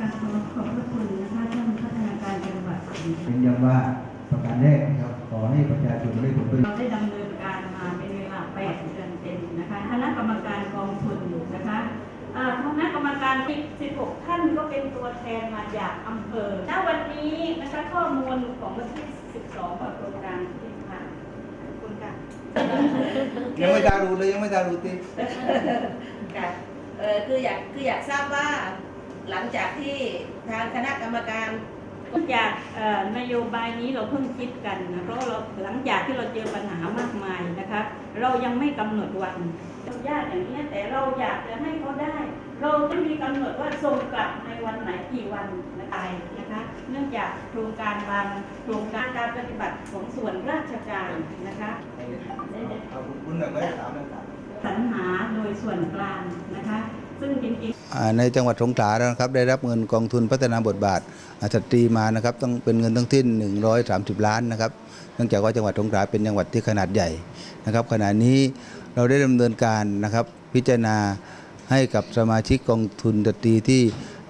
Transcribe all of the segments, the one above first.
ค่ะขอขอบพระคุณนะคะท่านพัฒนาการจังหวัดเป็นย้ำว่าประการแรกนะครับขอให้ประชาชนได้ผลประโยชน์เราได้ดำเนินการมาเป็นเวลา8เดือนเต็มนะคะคณะกรรมการกองทุนนะคะอ่าคณะกรรมการที่16 ท่านก็เป็นตัวแทนมาจากอำเภอณวันนี้นะคะข้อมูลของวันที่ 12ของโครงการที่ผ่านขอบคุณค่ะยังไม่ตารู้เลยยังไม่ตารู้ติค่ะเออคืออยากคืออยากทราบว่า หลังจากที่ทางคณะกรรมการจากเอ่อนโยบายนี้เราเพิ่งคิดกันนะเพราะเราหลังจากที่เราเจอปัญหามากมายนะคะ เรายังไม่กำหนดวันยากอย่างนี้แต่เราอยากจะให้เขาได้ เราไม่มีกำหนดว่าส่งกลับในวันไหนกี่วันนะคะนะคะเนื่องจากโครงการบางโครงการการปฏิบัติของส่วนราชการนะคะเอาคุณคุณหน่อยไม่ได้ถามนะครัสรรหาโดยส่วนกลางนะคะ ซึ่งจริงๆในจังหวัดสงขลานะครับได้รับเงินกองทุนพัฒนาบทบาทอ่าสตรีมานะครับต้องเป็นเงินทั้งสิ้น 130 ล้านนะครับเนื่องจากว่าจังหวัดสงขลาเป็นจังหวัดที่ขนาดใหญ่นะครับ ขณะนี้เราได้ดำเนินการนะครับพิจารณาให้กับสมาชิกกองทุนสตรีที่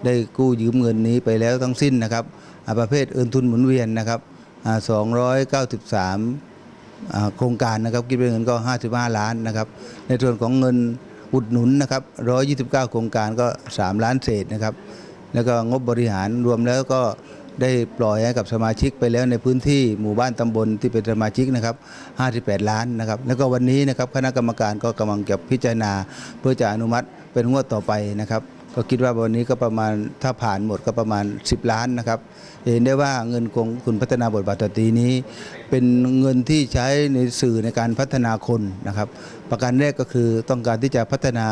ได้กู้ยืมเงินนี้ไปแล้วทั้งสิ้นนะครับประเภทเอินทุนหมุนเวียนนะครับอ่า293โครงการนะครับคิดเป็นเงินก็ 55 ล้านนะครับ ในส่วนของเงิน อุดหนุนนะครับ129 โครงการก็ 3 ล้านเศษนะครับ แล้วก็งบบริหารรวมแล้วก็ได้ปล่อยให้กับสมาชิกไปแล้วในพื้นที่หมู่บ้านตำบลที่เป็นสมาชิกนะครับ 58 ล้านนะครับ แล้วก็วันนี้นะครับคณะกรรมการก็กำลังจะพิจารณาเพื่อจะอนุมัติเป็นงวดต่อไปนะครับ ก็คิดว่าวันนี้ก็ประมาณถ้าผ่านหมดก็ประมาณ 10 ล้านนะครับเห็นได้ว่าเงินของคุณพัฒนาบทบาทสตรีนี้ เป็นเงินที่ใช้ในสื่อในการพัฒนาคนนะครับ ประการแรกก็คือต้องการที่จะพัฒนา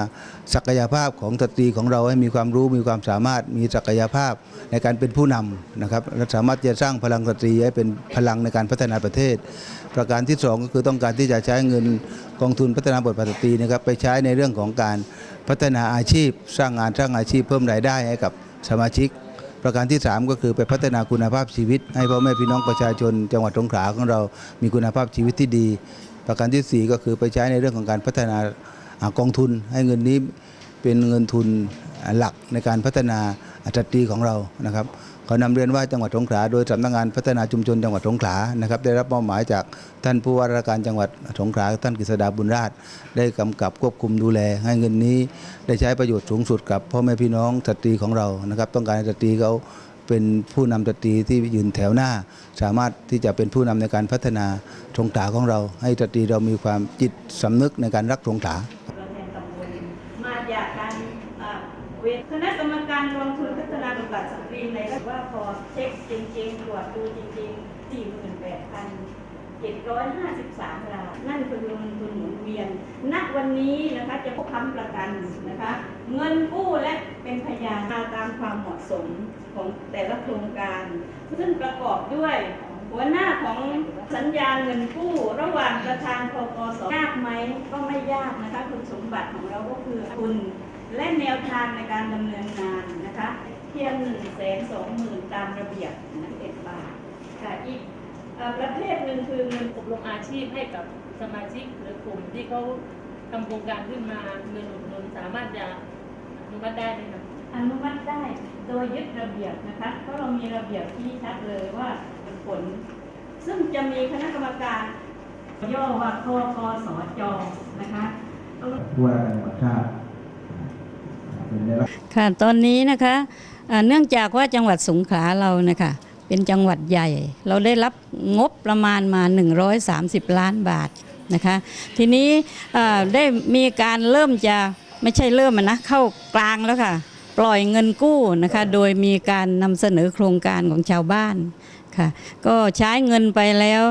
ศักยภาพของสตรีของเราให้มีความรู้มีความสามารถมีศักยภาพในการเป็นผู้นำนะครับและสามารถจะสร้างพลังสตรีให้เป็นพลังในการพัฒนาประเทศ ประการที่สองก็คือต้องการที่จะใช้เงินกองทุนพัฒนาบทบาทสตรีนะครับไปใช้ในเรื่องของการ พัฒนาอาชีพสร้างงานสร้างอาชีพเพิ่มรายได้ให้กับสมาชิก ประการที่ 3 ก็คือไปพัฒนาคุณภาพชีวิต ให้พ่อแม่พี่น้องประชาชน จังหวัดสงขลาของเรามีคุณภาพชีวิตที่ดี ประการทีสี่4 ก็คือไปใช้ในเรื่องของการพัฒนากองทุน ให้เงินนี้เป็นเงินทุนหลักในการพัฒนา สตรีของเรานะครับขอนำเรียนว่าจังหวัดสงขลาโดยสำนักงานพัฒนาชุมชนจังหวัดสงขลานะครับได้รับมอบหมายจากท่านผู้ว่าราชการจังหวัดสงขลาท่านกฤษดาบุญราช ได้กำกับควบคุมดูแล ให้เงินนี้ได้ใช้ประโยชน์สูงสุดกับพ่อแม่พี่น้องสตรีของเรานะครับ ต้องการให้สตรีเขาเป็นผู้นำสตรีที่ยืนแถวหน้า สามารถที่จะเป็นผู้นำในการพัฒนาสงขลาของเรา ให้สตรีเรามีความจิตสำนึกในการรักสงขลาตัวแทนตำบลมาจากการเวทคณะกรรมการกองทุนพัฒนา บทบาทสตรีในระว่าพอเช็คจริงๆ ตรวจดูจริงๆ48,753รายนั่นคือเงินทุนหมุนเวียน ณ วันนี้นะคะจะพบคำประกันนะคะ เงินกู้และเป็นพยานตามความเหมาะสมของแต่ละโครงการ ซึ่งประกอบด้วยหัวหน้าของสัญญาเงินกู้ระหว่างประธานพกสยากไหมก็ไม่ยากนะคะคุณสมบัติของเราก็คือคุณและแนวทางในการดำเนินงานนะคะ สนสองหมื่นตามระเบียบนั่นเองบาท ค่ะอีกเอ่อประเภทหนึ่งคือเงินอบรมอาชีพให้กับสมาชิกหรือกลุ่มที่เขาทำโครงการขึ้นมาเงินอุดหนุนสามารถจะอนุมัติได้ไหมคะอนุมัติได้โดยยึดระเบียบนะคะเพราะเรามีระเบียบที่ชัดเลยว่าเป็นผล ซึ่งจะมีคณะกรรมการย่อว่าคกสจนะคะผู้ว่าราชการจังหวัดชาติเป็นได้รับค่ะตอนนี้นะคะอ่า เนื่องจากว่าจังหวัดสงขลาเรานะคะเป็นจังหวัดใหญ่ เราได้รับงบประมาณมา 130 ล้านบาทนะคะ ทีนี้ได้มีการเริ่มจะไม่ใช่เริ่มนะเข้ากลางแล้วค่ะ ปล่อยเงินกู้นะคะ โดยมีการนำเสนอโครงการของชาวบ้านค่ะ ก็ใช้เงินไปแล้ว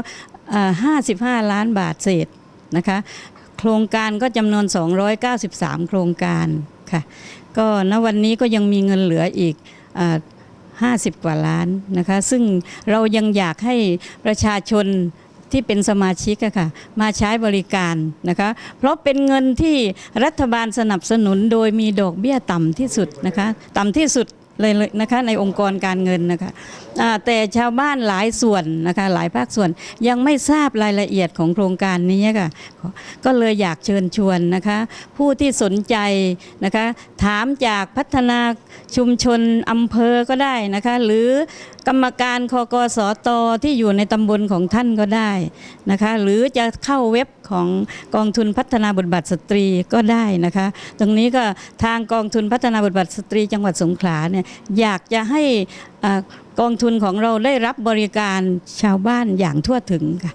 อ่า55 ล้านบาทเศษนะคะ โครงการก็จำนวน 293 โครงการค่ะ ก็ณวันนี้ก็ยังมีเงินเหลืออีก 50 กว่าล้านนะคะ ซึ่งเรายังอยากให้ประชาชนที่เป็นสมาชิกอะค่ะมาใช้บริการนะคะ เพราะเป็นเงินที่รัฐบาลสนับสนุนโดยมีดอกเบี้ยต่ำที่สุดนะคะ ต่ำที่สุด เลยนะคะในองค์กรการเงินนะคะแต่ชาวบ้านหลายส่วนนะคะหลายภาคส่วนยังไม่ทราบรายละเอียดของโครงการนี้ค่ะก็เลยอยากเชิญชวนนะคะผู้ที่สนใจนะคะถามจากพัฒนาชุมชนอำเภอก็ได้นะคะหรือ กรรมการคกสตที่อยู่ในตำบลของท่านก็ได้นะคะ หรือจะเข้าเว็บของกองทุนพัฒนาบทบาทสตรีก็ได้นะคะ ตรงนี้ก็ทางกองทุนพัฒนาบทบาทสตรี จังหวัดสงขลาเนี่ยอยากจะให้อ่ากองทุนของเราได้รับบริการชาวบ้านอย่างทั่วถึงค่ะ